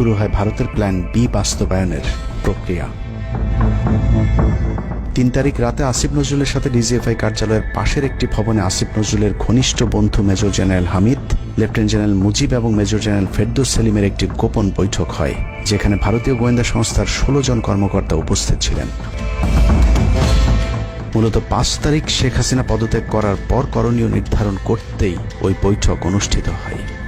শুরু হয় ভারতের প্ল্যান বি বাস্তবায়নের প্রক্রিয়া। তিন তারিখ রাতে আসিফ নজরুলের সাথে ডিজিএফআই কার্যালয়ের পাশের একটি ভবনে আসিফ নজরুলের ঘনিষ্ঠ বন্ধু major general Hamid, lieutenant general Mujib এবং মেজর জেনারেল ফেরদৌস সেলিমের একটি গোপন বৈঠক হয়, যেখানে ভারতীয় গোয়েন্দা সংস্থার ষোলো জন কর্মকর্তা উপস্থিত ছিলেন। মূলত পাঁচ তারিখ শেখ হাসিনা পদত্যাগ করার পর করণীয় নির্ধারণ করতেই ওই বৈঠক অনুষ্ঠিত হয়।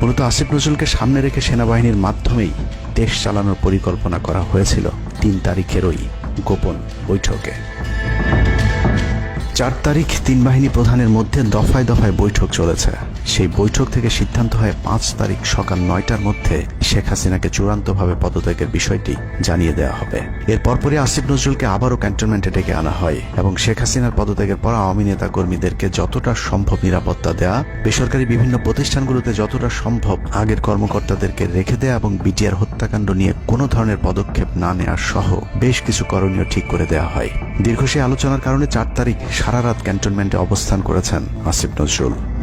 মূলত আসিফ নজরুলকে সামনে রেখে সেনাবাহিনীর মাধ্যমেই দেশ চালানোর পরিকল্পনা করা হয়েছিল তিন তারিখের ওই গোপন বৈঠকে। চার তারিখ তিন বাহিনী প্রধানের মধ্যে দফায় দফায় বৈঠক চলেছে। সেই বৈঠক থেকে সিদ্ধান্ত হয় পাঁচ তারিখ সকাল নয়টার মধ্যে শেখ হাসিনাকে চূড়ান্তভাবে পদত্যাগের বিষয়টি জানিয়ে দেওয়া হবে। এর পরপরই আসিফ নজরুলকে আবারও ক্যান্টনমেন্টে ডেকে আনা হয় এবং শেখ হাসিনার পদত্যাগের পর আওয়ামী নেতা কর্মীদেরকে যতটা সম্ভব নিরাপত্তা দেয়া, বেসরকারি বিভিন্ন প্রতিষ্ঠানগুলোতে যতটা সম্ভব আগের কর্মকর্তাদেরকে রেখে দেয়া এবং বিটিআর হত্যাকাণ্ড নিয়ে কোনো ধরনের পদক্ষেপ না নেওয়ার সহ বেশ কিছু করণীয় ঠিক করে দেয়া হয়। দীর্ঘ সেই আলোচনার কারণে চার তারিখ সারা রাত ক্যান্টনমেন্টে অবস্থান করেছেন আসিফ নজরুল।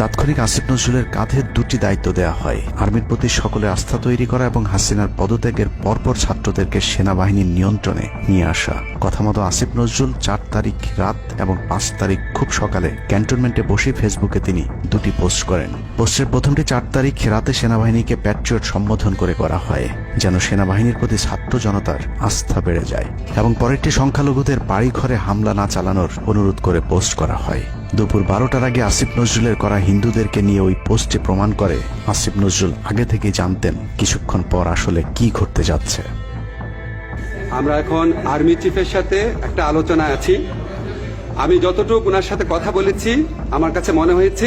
তাৎক্ষণিক আসিফ নজরুলের কাঁধে দুটি দায়িত্ব দেওয়া হয়। আর্মির প্রতি সকলে আস্থা তৈরি করা এবং হাসিনার পদত্যাগের পরপর ছাত্রদেরকে সেনাবাহিনীর নিয়ন্ত্রণে নিয়ে আসা। কথা মতো আসিফ নজরুল চার তারিখ রাত এবং পাঁচ তারিখ খুব সকালে ক্যান্টনমেন্টে বসে ফেসবুকে তিনি দুটি পোস্ট করেন। পোস্টের প্রথমটি চার তারিখ রাতে সেনাবাহিনীকে প্যাট্রিয়ট সম্বোধন করে করা হয়, যেন সেনাবাহিনীর প্রতি ছাত্র জনতার আস্থা বেড়ে যায়। এবং পরেরটি সংখ্যালঘুদের বাড়ি ঘরে হামলা না চালানোর অনুরোধ করে পোস্ট করা হয়। দুপুর বারোটার আগে আসিফ নজরুলের করা হিন্দুদেরকে নিয়ে ওই পোস্টে প্রমাণ করে আসিফ নজরুল আগে থেকে জানতেন কিছুক্ষণ পর আসলে কি ঘটতে যাচ্ছে। আমরা এখন আর্মি চিফের সাথে একটা আলোচনা আছি। আমি যতটুকু ওনার সাথে কথা বলেছি, আমার কাছে মনে হয়েছে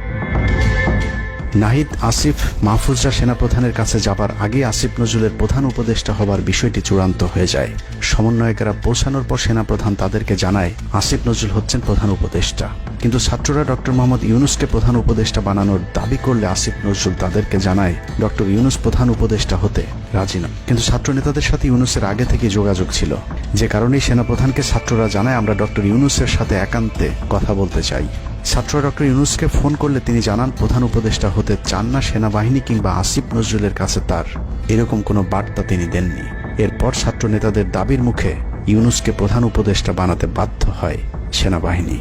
নাহিদ, আসিফ, মাহফুজরা সেনাপ্রধানের কাছে যাবার আগে আসিফ নজরুলের প্রধান উপদেষ্টা হবার বিষয়টি চূড়ান্ত হয়ে যায়। সমন্বয়কেরা পৌঁছানোর পর সেনাপ্রধান তাদেরকে জানায়, আসিফ নজরুল হচ্ছেন প্রধান উপদেষ্টা। কিন্তু ছাত্ররা ডক্টর মোহাম্মদ ইউনুসকে প্রধান উপদেষ্টা বানানোর দাবি করলে আসিফ নজরুল তাদেরকে জানায়, ডক্টর ইউনুস প্রধান উপদেষ্টা হতে রাজি না কিন্তু ছাত্র নেতাদের সাথে ইউনুসের আগে থেকে যোগাযোগ ছিল। যে কারণেই সেনাপ্রধানকে ছাত্ররা জানায়, আমরা ডক্টর ইউনুসের সাথে একান্তে কথা বলতে চাই। ছাত্ররা ডক্টর ইউনুসকে ফোন করলে তিনি জানান, প্রধান উপদেষ্টা হতে চান না সেনাবাহিনী কিংবা আসিফ নজরুলের কাছে তার। এরকম কোনো বার্তা তিনি দেননি। এরপর ছাত্র নেতাদের দাবির মুখে ইউনুসকে প্রধান উপদেষ্টা বানাতে বাধ্য হয় সেনাবাহিনী।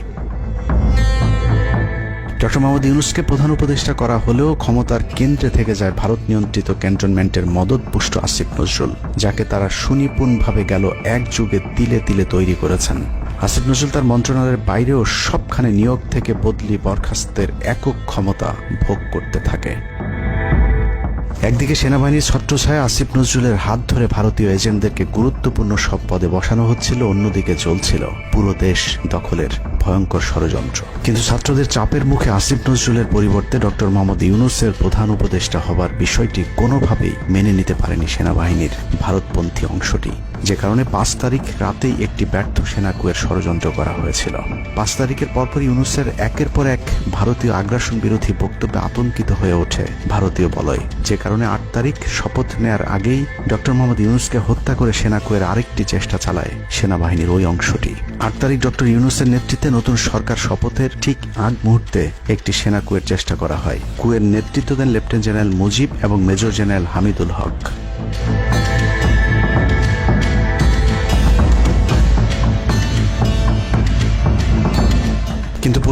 ডক্টর মোহাম্মদ ইউনুসকে প্রধান উপদেষ্টা করা হলেও ক্ষমতার কেন্দ্রে থেকে যায় ভারত নিয়ন্ত্রিত ক্যান্টনমেন্টের মদতপুষ্ট আসিফ নজরুল, যাকে তারা সুনিপুণভাবে গেল এক যুগে তিলে তিলে তৈরি করেছেন। আসিফ নজরুল তার মন্ত্রণালয়ের বাইরেও সবখানে নিয়োগ থেকে বদলি বরখাস্তের একক ক্ষমতা ভোগ করতে থাকে। একদিকে সেনাবাহিনীর ছত্রছায়া আসিফ নজরুলের হাত ধরে ভারতীয় এজেন্টদেরকে গুরুত্বপূর্ণ সব পদে বসানো হচ্ছিল, অন্যদিকে চলছিল পুরো দেশ দখলের ভয়ঙ্কর ষড়যন্ত্র। কিন্তু ছাত্রদের চাপের মুখে আসিফ নজরুলের পরিবর্তে ডক্টর মোহাম্মদ ইউনুসের প্রধান উপদেষ্টা হবার বিষয়টি কোনোভাবেই মেনে নিতে পারেনি সেনাবাহিনীর ভারতপন্থী অংশটি। যে কারণে পাঁচ তারিখ রাতেই একটি ব্যর্থ সেনাকুয়ের ষড়যন্ত্র করা হয়েছিল। পাঁচ তারিখের পরপর ইউনুসের একের পর এক ভারতীয় আগ্রাসন বিরোধী বক্তব্যে আতঙ্কিত হয়ে ওঠে ভারতীয় বলয়। যে কারণে আট তারিখ শপথ নেয়ার আগেই ডক্টর মোহাম্মদ ইউনুসকে হত্যা করে সেনা কুয়ের আরেকটি চেষ্টা চালায় সেনাবাহিনীর ওই অংশটি। আট তারিখ ডক্টর ইউনুসের নেতৃত্বে নতুন সরকার শপথের ঠিক আগ মুহূর্তে একটি সেনা কুয়ের চেষ্টা করা হয়। কুয়ের নেতৃত্ব দেন লেফটেন্যান্ট জেনারেল মুজিব এবং মেজর জেনারেল হামিদুল হক।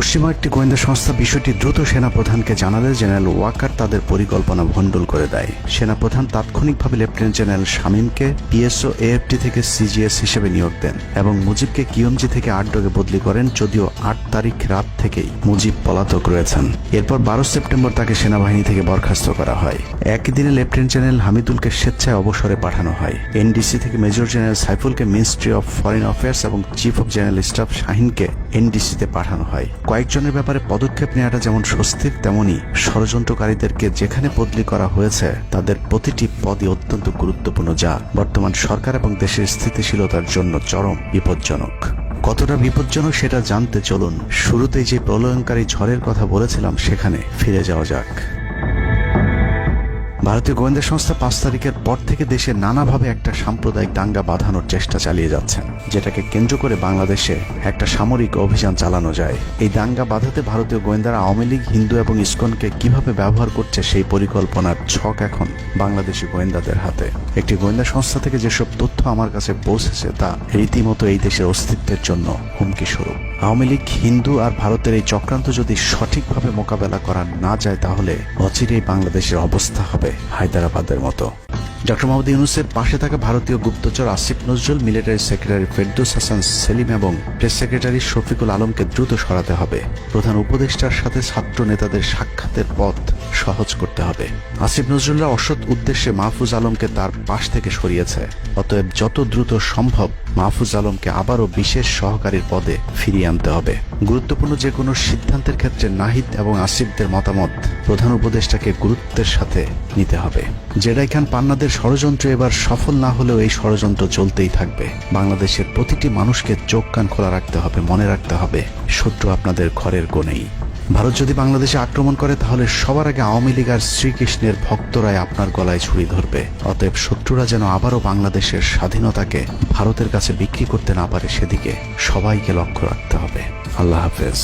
পশ্চিমা একটি গোয়েন্দা সংস্থা বিষয়টি দ্রুত সেনাপ্রধানকে জানালে জেনারেল ওয়াকার তাদের পরিকল্পনা ভণ্ডুল করে দেয়। সেনাপ্রধান তাৎক্ষণিকভাবে লেফটেন্যান্ট জেনারেল শামীমকে পিএসও এএফটি থেকে সিজিএস হিসেবে নিয়োগ দেন এবং মুজিবকে কিয়মজি থেকে আট ডগে বদলি করেন, যদিও আট তারিখ রাত থেকেই মুজিব পলাতক রয়েছেন। এরপর বারো সেপ্টেম্বর তাকে সেনাবাহিনী থেকে বরখাস্ত করা হয়। একই দিনে লেফটেন্যান্ট জেনারেল হামিদুলকে স্বেচ্ছায় অবসরে পাঠানো হয়। এনডিসি থেকে মেজর জেনারেল সাইফুলকে মিনিস্ট্রি অফ ফরেন অ্যাফেয়ার্স এবং চিফ অফ জেনারেল স্টাফ শাহিনকে এনডিসিতে পাঠানো হয়। কয়েকজনের ব্যাপারে পদক্ষেপ নেওয়াটা যেমন স্বস্তির, তেমনি ষড়যন্ত্রকারীদেরকে যেখানে বদলি করা হয়েছে, তাদের প্রতিটি পদই অত্যন্ত গুরুত্বপূর্ণ, যা বর্তমান সরকার এবং দেশের স্থিতিশীলতার জন্য চরম বিপজ্জনক। কতটা বিপজ্জনক সেটা জানতে চলুন। শুরুতেই যে প্রলয়ঙ্কারী ঝড়ের কথা বলেছিলাম সেখানে ফিরে যাওয়া যাক। ভারতীয় গোয়েন্দা সংস্থা পাঁচ তারিখের পর থেকে দেশে নানাভাবে একটা সাম্প্রদায়িক দাঙ্গা বাঁধানোর চেষ্টা চালিয়ে যাচ্ছেন, যেটাকে কেন্দ্র করে বাংলাদেশে একটা সামরিক অভিযান চালানো যায়। এই দাঙ্গা বাঁধাতে ভারতীয় গোয়েন্দারা আওয়ামী লীগ, হিন্দু এবং ইসকনকে কীভাবে ব্যবহার করছে সেই পরিকল্পনার ছক এখন বাংলাদেশি গোয়েন্দাদের হাতে। একটি গোয়েন্দা সংস্থা থেকে যেসব তথ্য আমার কাছে পৌঁছেছে, তা রীতিমতো এই দেশের অস্তিত্বের জন্য হুমকি স্বরূপ আওয়ামী লীগ, হিন্দু আর ভারতের এই চক্রান্ত যদি সঠিকভাবে মোকাবেলা করা না যায়, তাহলে অচিরেই বাংলাদেশের অবস্থা হবে হায়দ্রাবাদের মতো। ডক্টর মোহাম্মদ ইউনুসের পাশে থাকা ভারতীয় গুপ্তচর আসিফ নজরুল, মিলিটারি সেক্রেটারি ফেরদৌস হাসান সেলিম এবং প্রেস সেক্রেটারি শফিকুল আলমকে দ্রুত সরাতে হবে। প্রধান উপদেষ্টার সাথে ছাত্র নেতাদের সাক্ষাতের পথ সহজ করতে হবে। আসিফ নজরুলরা অসৎ উদ্দেশ্যে মাহফুজ আলমকে তার পাশ থেকে সরিয়েছে। অতএব যত দ্রুত সম্ভব মাহফুজ আলমকে আবারও বিশেষ সহকারীর পদে ফিরিয়ে আনতে হবে। গুরুত্বপূর্ণ যে কোনো সিদ্ধান্তের ক্ষেত্রে নাহিদ এবং আসিফদের মতামত প্রধান উপদেষ্টাকে গুরুত্বের সাথে নিতে হবে। জেডাই খান পান্নাদের ষড়যন্ত্র এবার সফল না হলেও এই ষড়যন্ত্র চলতেই থাকবে। বাংলাদেশের প্রতিটি মানুষকে চোখ কান খোলা রাখতে হবে, মনে রাখতে হবে, শত্রু আপনাদের ঘরের কোণেই। ভারত যদি বাংলাদেশে আক্রমণ করে, তাহলে সবার আগে আওয়ামী লীগ আর শ্রীকৃষ্ণের ভক্তরাই আপনার গলায় ছুরি ধরবে। অতএব শত্রুরা যেন আবারও বাংলাদেশের স্বাধীনতাকে ভারতের কাছে বিক্রি করতে না পারে সেদিকে সবাইকে লক্ষ্য রাখতে হবে। আল্লাহ হাফেজ।